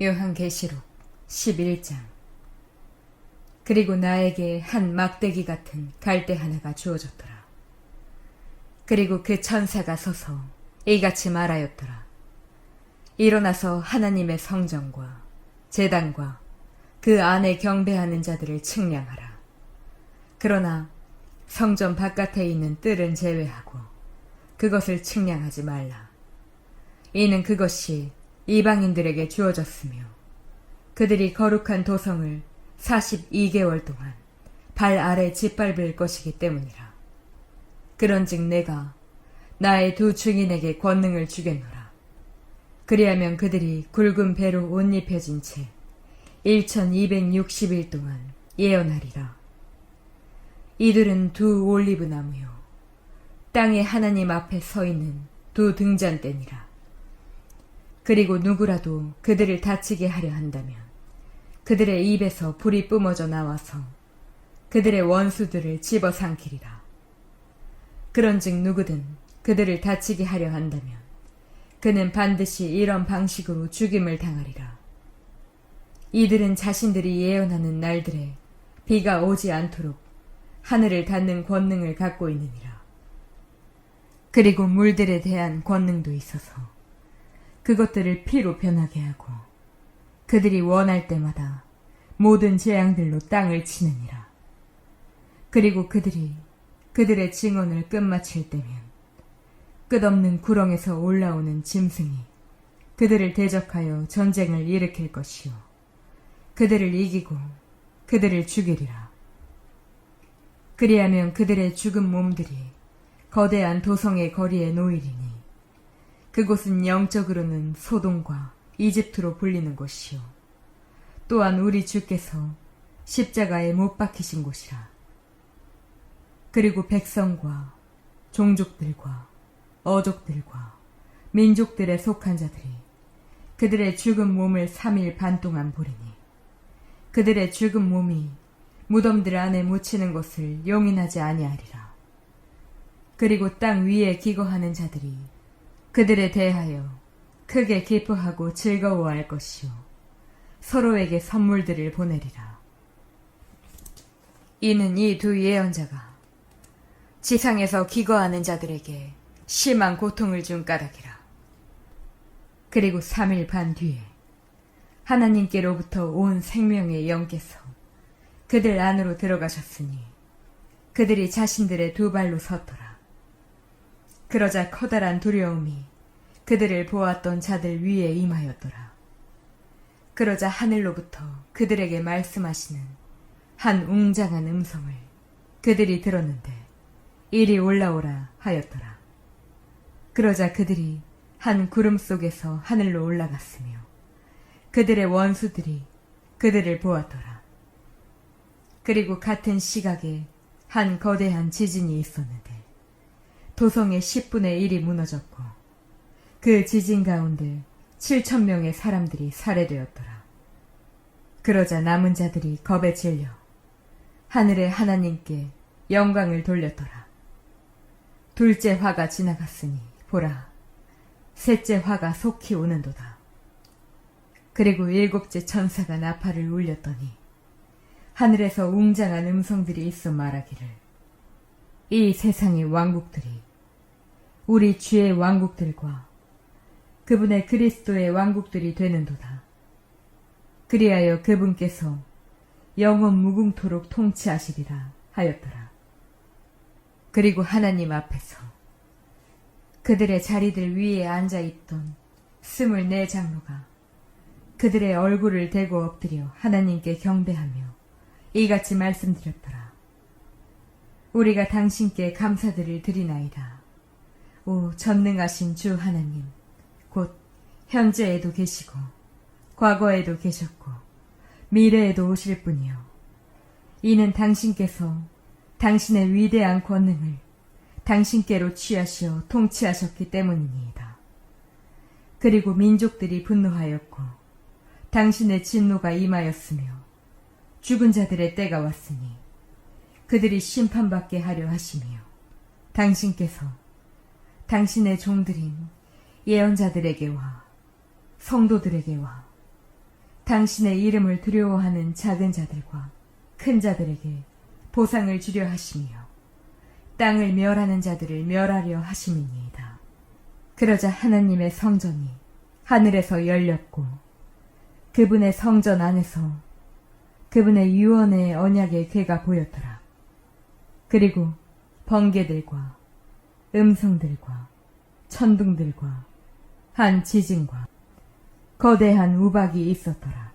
요한계시록 11장 그리고 나에게 한 막대기 같은 갈대 하나가 주어졌더라. 그리고 그 천사가 서서 이같이 말하였더라. 일어나서 하나님의 성전과 제단과 그 안에 경배하는 자들을 측량하라. 그러나 성전 바깥에 있는 뜰은 제외하고 그것을 측량하지 말라. 이는 그것이 이방인들에게 주어졌으며 그들이 거룩한 도성을 42개월 동안 발 아래 짓밟을 것이기 때문이라. 그런즉 내가 나의 두 증인에게 권능을 주겠노라. 그리하면 그들이 굵은 배로 옷 입혀진 채 1260일 동안 예언하리라. 이들은 두 올리브 나무요. 땅에 하나님 앞에 서 있는 두 등잔대니라. 그리고 누구라도 그들을 다치게 하려 한다면 그들의 입에서 불이 뿜어져 나와서 그들의 원수들을 집어삼키리라. 그런즉 누구든 그들을 다치게 하려 한다면 그는 반드시 이런 방식으로 죽임을 당하리라. 이들은 자신들이 예언하는 날들에 비가 오지 않도록 하늘을 닫는 권능을 갖고 있느니라. 그리고 물들에 대한 권능도 있어서 그것들을 피로 변하게 하고 그들이 원할 때마다 모든 재앙들로 땅을 치느니라. 그리고 그들이 그들의 증언을 끝마칠 때면 끝없는 구렁에서 올라오는 짐승이 그들을 대적하여 전쟁을 일으킬 것이요. 그들을 이기고 그들을 죽이리라. 그리하면 그들의 죽은 몸들이 거대한 도성의 거리에 놓이리니 그곳은 영적으로는 소돔과 이집트로 불리는 곳이요. 또한 우리 주께서 십자가에 못 박히신 곳이라. 그리고 백성과 종족들과 어족들과 민족들에 속한 자들이 그들의 죽은 몸을 3일 반 동안 보리니 그들의 죽은 몸이 무덤들 안에 묻히는 것을 용인하지 아니하리라. 그리고 땅 위에 기거하는 자들이 그들에 대하여 크게 기뻐하고 즐거워할 것이요. 서로에게 선물들을 보내리라. 이는 이 두 예언자가 지상에서 기거하는 자들에게 심한 고통을 준 까닭이라. 그리고 3일 반 뒤에 하나님께로부터 온 생명의 영께서 그들 안으로 들어가셨으니 그들이 자신들의 두 발로 섰더라. 그러자 커다란 두려움이 그들을 보았던 자들 위에 임하였더라. 그러자 하늘로부터 그들에게 말씀하시는 한 웅장한 음성을 그들이 들었는데 이리 올라오라 하였더라. 그러자 그들이 한 구름 속에서 하늘로 올라갔으며 그들의 원수들이 그들을 보았더라. 그리고 같은 시각에 한 거대한 지진이 있었는데 도성의 10분의 1이 무너졌고 그 지진 가운데 7천 명의 사람들이 살해되었더라. 그러자 남은 자들이 겁에 질려 하늘의 하나님께 영광을 돌렸더라. 둘째 화가 지나갔으니 보라 셋째 화가 속히 오는도다. 그리고 일곱째 천사가 나팔을 울렸더니 하늘에서 웅장한 음성들이 있어 말하기를 이 세상의 왕국들이 우리 주의 왕국들과 그분의 그리스도의 왕국들이 되는도다. 그리하여 그분께서 영원 무궁토록 통치하시리라 하였더라. 그리고 하나님 앞에서 그들의 자리들 위에 앉아 있던 스물네 장로가 그들의 얼굴을 대고 엎드려 하나님께 경배하며 이같이 말씀드렸더라. 우리가 당신께 감사들을 드리나이다. 오 전능하신 주 하나님, 곧 현재에도 계시고 과거에도 계셨고 미래에도 오실 분이요. 이는 당신께서 당신의 위대한 권능을 당신께로 취하시어 통치하셨기 때문입니다. 그리고 민족들이 분노하였고 당신의 진노가 임하였으며 죽은 자들의 때가 왔으니 그들이 심판받게 하려 하시며 당신께서 당신의 종들인 예언자들에게와 성도들에게와 당신의 이름을 두려워하는 작은 자들과 큰 자들에게 보상을 주려 하시며 땅을 멸하는 자들을 멸하려 하심이니이다. 그러자 하나님의 성전이 하늘에서 열렸고 그분의 성전 안에서 그분의 유언의 언약의 괴가 보였더라. 그리고 번개들과 음성들과 천둥들과 한 지진과 거대한 우박이 있었더라.